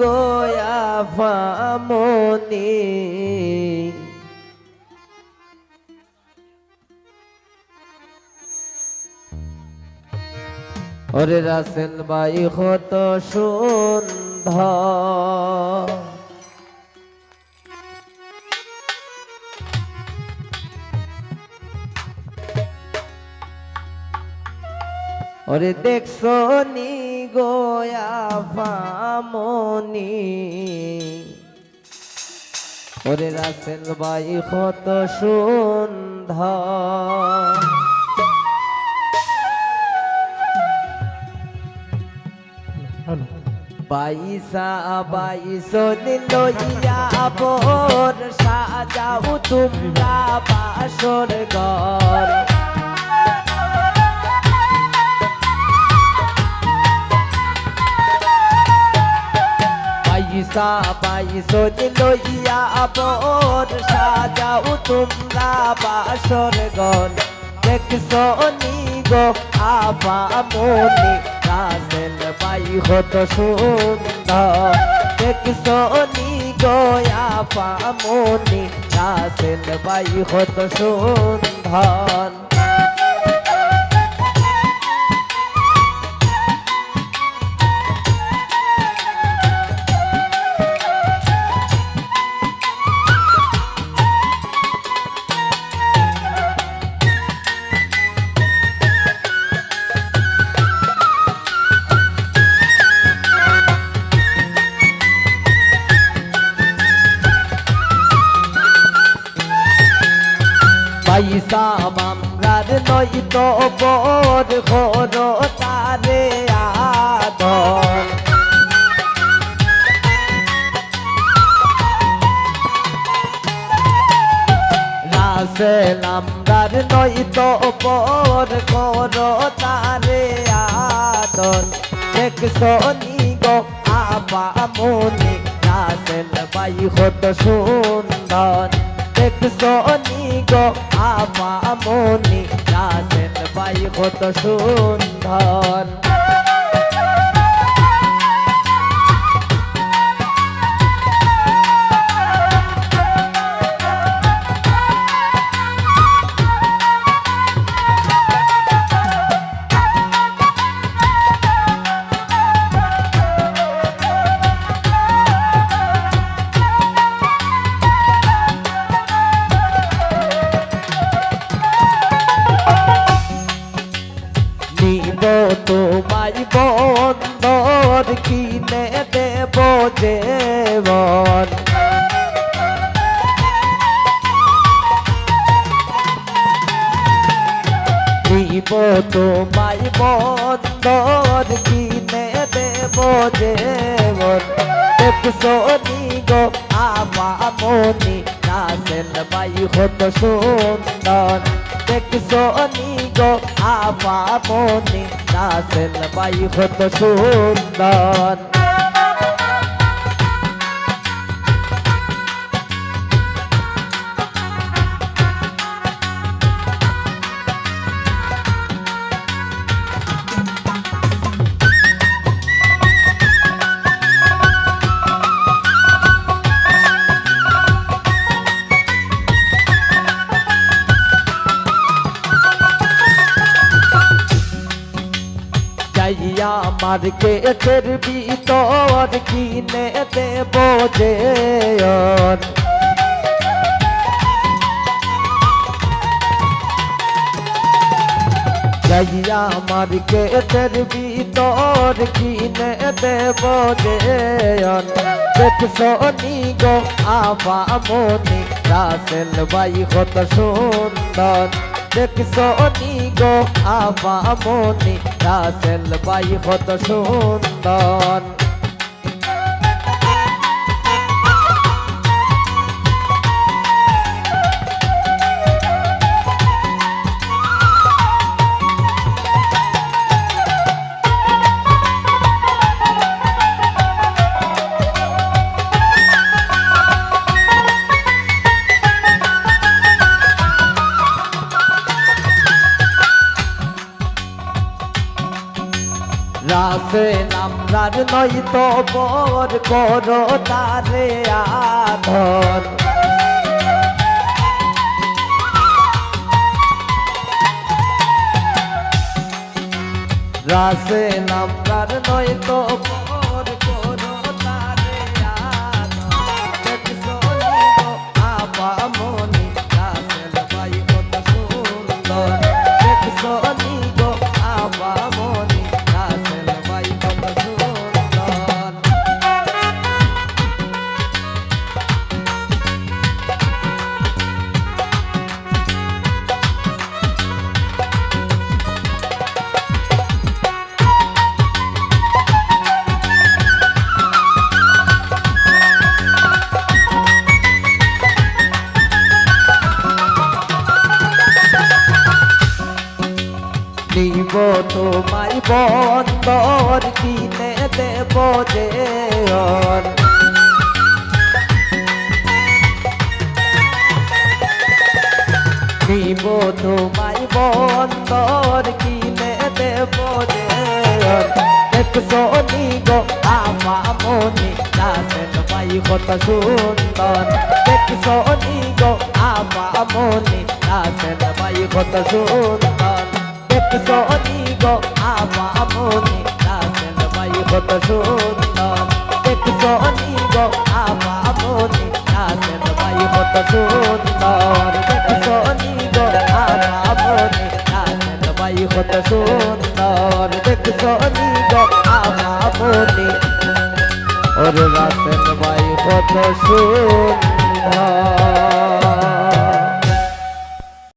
গোয়া ফামনি ওরে রাসেল বাই হত সুন্দর। ওরে দেখছ নি গোয়া ফামনি ওরে রাসেল বাই কত সুন্দর। বাইসা বাইশো দিন লইয়া বোর সাজাও তোমরা বাসর ঘর। পয়সা পাইছো লইয়া বোর সাজাও তোমরা বাসর গন দেখছ নি গো, আবা মনি রাসেল পাই হত সুন্দর। দেখছ নি গো, আবা মনি রাসেল পাই হত সুন্দর। পয়সা মামরার নই তো বর ঘর তারে আদর। রাসেল আমরার নই তো বর ঘর তারে আদর। দেখছ নি গো আবা মনি, রাসেল বাই হত সুন্দর। দেখছ গো আমা মনি রাসেল ভাই কত সুন্দর দেব যেবন নিব তোমায় বন্দর কিনে দেব যেবন দেখছ নি গো আমা মনি রাসেল বাই হত সুন্দর। দেখছ গো আমা মনি রাসেল বাই হত সুন্দর। মার্কেটের ভিতর কিনে দেব যে যাইয়া মার্কেটের ভিতর কিনে দেব যে দেখছ নি গো আবা মনি, রাসেল বাই কত সুন্দর। দেখছ নি গো আমি মনি রাসেল বাই কত সুন্দর রাসে নামরার নই তো বর করো তারে আধর। রাসে নামরার নই তো নিব তোমায় বন্দর কিনে দেব যে অন। নিব তোমায় বন্দর কিনে দেব যে অন। দেখছ নিগো আমা মনি রাসেল ভাই, কত সুন্দর দেখছ নিগো আমা মনি রাসেল ভাই, কত সুন্দর নিগো আমা মনি রাসেল ভাই কত সুন্দর। দেখছ নিগো আমা মনি রাসেল ভাই কত সুন্দর। দেখছ নিগো আমা মনি রাসেল ভাই কত সুন্দর। দেখছ নিগো আমা মনি ওর রাসেল ভাই কত সুন্দর।